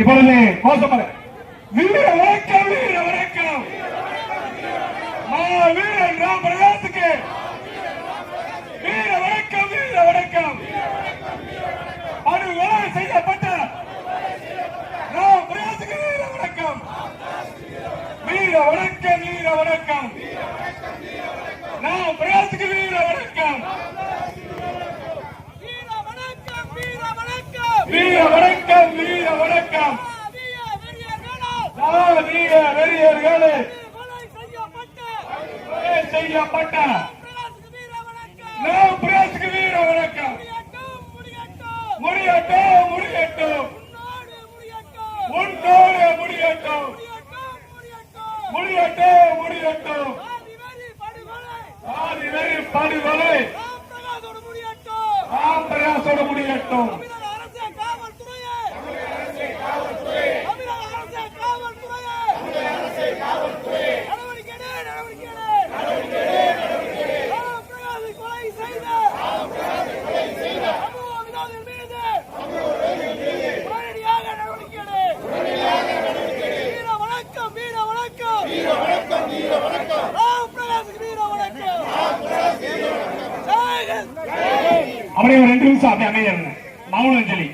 இப்பொழுது கோஷமர வீர. வணக்கம் வீர வணக்கம். மா வீரன் ராம் பிரகாசுக்கு வீர வணக்கம் வீர வணக்கம். படுகொலை செய்யப்பட்ட ராம் பிரகாசுக்கு வீர வணக்கம். வீர வணக்கம் வீர வணக்கம் ராம் பிரகாசுக்கு வீர வணக்கம் வீர வணக்கம் வீர வணக்கம் வீர வணக்கம் வீர வணக்கம் சாதிய வெறியர்களே? செய்யப்பட்ட. நாம் பிரேசுக்கு வீர வணக்கம். முடியட்டும் முடியட்டும். உன்னோடு முடியட்டும். முடியட்டும் முடியட்டும். சாதி வெறி படுகொலை. முடியட்டும். அப்படியே ஒரு ரெண்டு நிமிஷம் அப்படியே அமைதியா இருங்க. மௌன அஞ்சலி.